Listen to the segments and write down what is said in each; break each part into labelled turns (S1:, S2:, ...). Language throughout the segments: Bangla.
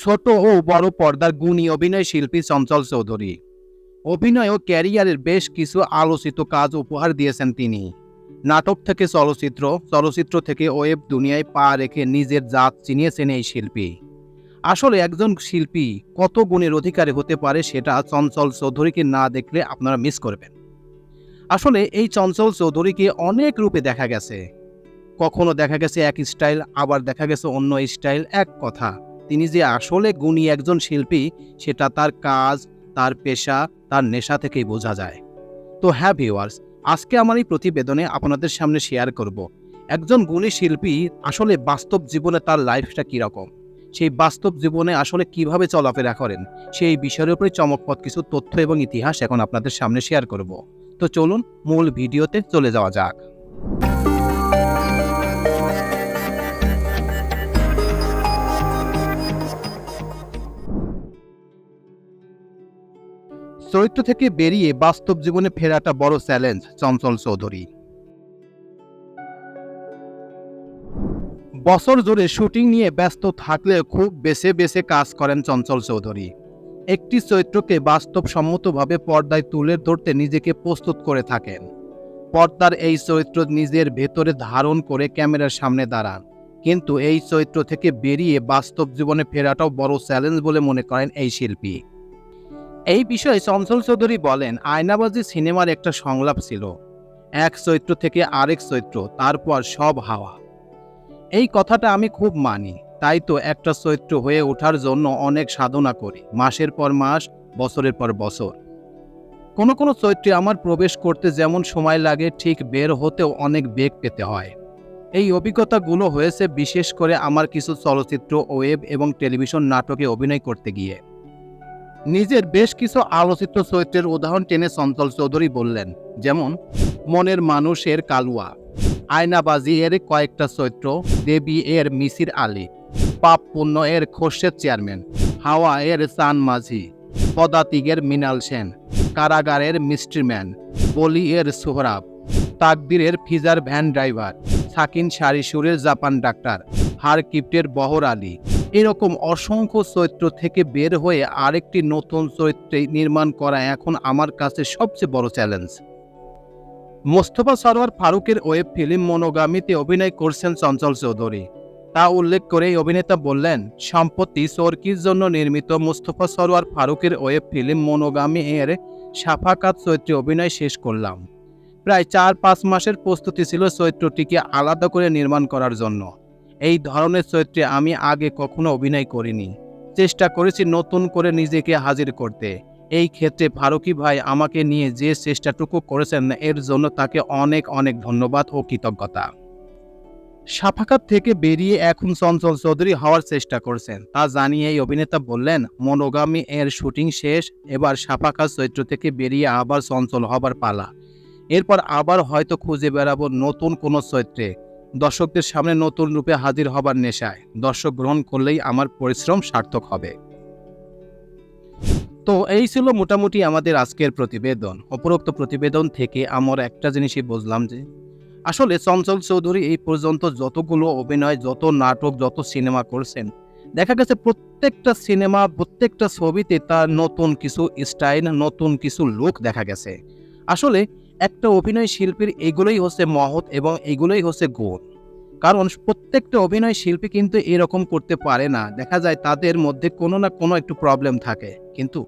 S1: ছোট ও বড় পর্দার গুণী অভিনয় শিল্পী চঞ্চল চৌধুরী। অভিনয় ও ক্যারিয়ারের বেশ কিছু আলোচিত কাজ উপহার দিয়েছেন তিনি। নাটক থেকে চলচ্চিত্র চলচ্চিত্র থেকে ওয়েব দুনিয়ায় পা রেখে নিজের জাত চিনিয়েছেন এই শিল্পী। আসলে একজন শিল্পী কত গুণের অধিকারী হতে পারে সেটা চঞ্চল চৌধুরীকে না দেখলে আপনারা মিস করবেন। আসলে এই চঞ্চল চৌধুরীকে অনেক রূপে দেখা গেছে। কখনো দেখা গেছে এক স্টাইল, আবার দেখা গেছে অন্য স্টাইল, এক কথা। তিনি যে আসলে গুণী একজন শিল্পী, সেটা তার কাজ, তার পেশা, তার নেশা থেকেই বোঝা যায়। তো হ্যাঁ ভিওয়ার্স আজকে আমার এই প্রতিবেদনে আপনাদের সামনে শেয়ার করব। একজন গুণী শিল্পী আসলে বাস্তব জীবনে তার লাইফটা কীরকম? সেই বাস্তব জীবনে আসলে কীভাবে চলাফেরা করেন? সেই বিষয়ের উপরে চমকপথ কিছু তথ্য এবং ইতিহাস এখন আপনাদের সামনে শেয়ার করব। তো চলুন মূল ভিডিওতে চলে যাওয়া যাক। চরিত্র থেকে বেরিয়ে বাস্তব জীবনে ফেরাটা বড় চ্যালেঞ্জ চঞ্চল চৌধুরী। বছর জুড়ে শুটিং নিয়ে ব্যস্ত থাকলে খুব বেছে বেছে কাজ করেন চঞ্চল চৌধুরী। একটি চরিত্রকে বাস্তবসম্মতভাবে পর্দায় তুলে ধরতে নিজেকে প্রস্তুত করে থাকেন। পর্দার এই চরিত্র নিজের ভেতরে ধারণ করে ক্যামেরার সামনে দাঁড়ান। কিন্তু এই চরিত্র থেকে বেরিয়ে বাস্তব জীবনে ফেরাটাও বড় চ্যালেঞ্জ বলে মনে করেন এই শিল্পী। এই বিষয়ে চঞ্চল চৌধুরী বলেন, আয়নাবাজি সিনেমার একটা সংলাপ ছিল। এক চরিত্র থেকে আরেক চরিত্র তারপর সব হাওয়া। এই কথাটা আমি খুব মানি, তাই তো একটা চরিত্র হয়ে ওঠার জন্য অনেক সাধনা করি, মাসের পর মাস, বছরের পর বছর। কোনো কোনো চরিত্রে আমার প্রবেশ করতে যেমন সময় লাগে, ঠিক বের হতেও অনেক বেগ পেতে হয়। এই অভিজ্ঞতাগুলো হয়েছে বিশেষ করে আমার কিছু চলচ্চিত্র, ওয়েব এবং টেলিভিশন নাটকে অভিনয় করতে গিয়ে। নিজের বেশ কিছু আলোচিত চরিত্রের উদাহরণ টেনে চঞ্চল চৌধুরী বললেন, যেমন মনের মানুষের কালুয়া, আয়নাবাজি এর কয়েকটা চরিত্র, দেবী এর মিসির আলী, পাপ পুণ্য এর খোরশেদ চেয়ারম্যান, হাওয়া এর চান মাঝি পদাতিকের মিনাল সেন কারাগারের মিস্ট্রিম্যান বলি এর সোহরাব তাকদিরের ফিজার ভ্যান ড্রাইভার, সাকিন সারিসুরের জাপান ডাক্তার, হারকিপ্টের বহর আলী এরকম অসংখ্য চরিত্র থেকে বের হয়ে আরেকটি নতুন চরিত্রে নির্মাণ করা এখন আমার কাছে সবচেয়ে বড় চ্যালেঞ্জ। মোস্তফা সরোয়ার ফারুকের ওয়েব ফিল্ম মনোগামীতে অভিনয় করছেন চঞ্চল চৌধুরী। তা উল্লেখ করে এই অভিনেতা বললেন সম্প্রতি চরকির জন্য নির্মিত মোস্তফা সরোয়ার ফারুকের ওয়েব ফিল্ম মনোগামী এর সাফাকাত চরিত্রে অভিনয় শেষ করলাম। প্রায় চার পাঁচ মাসের প্রস্তুতি ছিল চরিত্রটিকে আলাদা করে নির্মাণ করার জন্য। এই ধরনের চরিত্রে আমি আগে কখনো অভিনয় করিনি। চেষ্টা করেছি নতুন করে নিজেকে হাজির করতে। এই ক্ষেত্রে ফারুকি ভাই আমাকে নিয়ে যে চেষ্টাটুকু করেছেন, এর জন্য তাকে অনেক অনেক ধন্যবাদ ও কৃতজ্ঞতা। সাফাকাত থেকে বেরিয়ে এখন চঞ্চল চৌধুরী হওয়ার চেষ্টা করছেন। তা জানিয়ে এই অভিনেতা বললেন, মনোগামী এর শুটিং শেষ, এবার সাফাকাত চরিত্র থেকে বেরিয়ে আবার চঞ্চল হবার পালা। এরপর আবার হয়তো খুঁজে বেড়াবো নতুন কোনো চরিত্রে। দর্শকদের সামনে নতুন রূপে হাজির হবার নেশায়। দর্শক গ্রহণ করলেই আমার পরিশ্রম সার্থক হবে। তো এই ছিল মোটামুটি আমাদের আজকের প্রতিবেদন। উপরোক্ত প্রতিবেদন থেকে আমার একটা জিনিসই বুঝলাম যে, আসলে চঞ্চল চৌধুরী এই পর্যন্ত যতগুলো অভিনয়, যত নাটক, যত সিনেমা করছেন, দেখা গেছে প্রত্যেকটা সিনেমা, প্রত্যেকটা ছবিতে তার নতুন কিছু স্টাইল, নতুন কিছু লুক দেখা গেছে। আসলে একটা অভিনয় শিল্পীর এগুলোই হচ্ছে মহৎ এবং এগুলোই হচ্ছে গুণ। কারণ প্রত্যেকটা অভিনয় শিল্পী কিন্তু এরকম করতে পারে না। দেখা যায় তাদের মধ্যে কোনো না কোনো একটু প্রবলেম থাকে। কিন্তু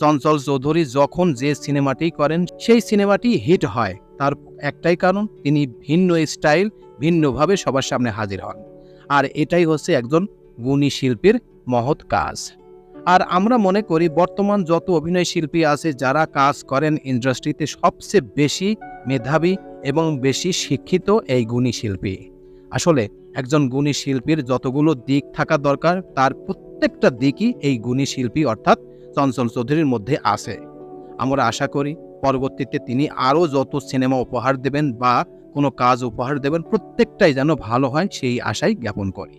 S1: চঞ্চল চৌধুরী যখন যে সিনেমাটি করেন, সেই সিনেমাটি হিট হয়। তার একটাই কারণ, তিনি ভিন্ন স্টাইল ভিন্নভাবে সবার সামনে হাজির হন। আর এটাই হচ্ছে একজন গুণী শিল্পীর মহৎ কাজ। আর আমরা মনে করি বর্তমান যত অভিনয় শিল্পী আছে, যারা কাজ করেন ইন্ডাস্ট্রিতে সবচেয়ে বেশি মেধাবী এবং বেশি শিক্ষিত এই গুণী শিল্পী। আসলে একজন গুণী শিল্পীর যতগুলো দিক থাকা দরকার, তার প্রত্যেকটা দিকই এই গুণী শিল্পী অর্থাৎ চঞ্চল চৌধুরীর মধ্যে আছে। আমরা আশা করি পরবর্তীতে তিনি আরও যত সিনেমা উপহার দেবেন বা কোনো কাজ উপহার দেবেন, প্রত্যেকটাই যেন ভালো হয় সেই আশাই জ্ঞাপন করি।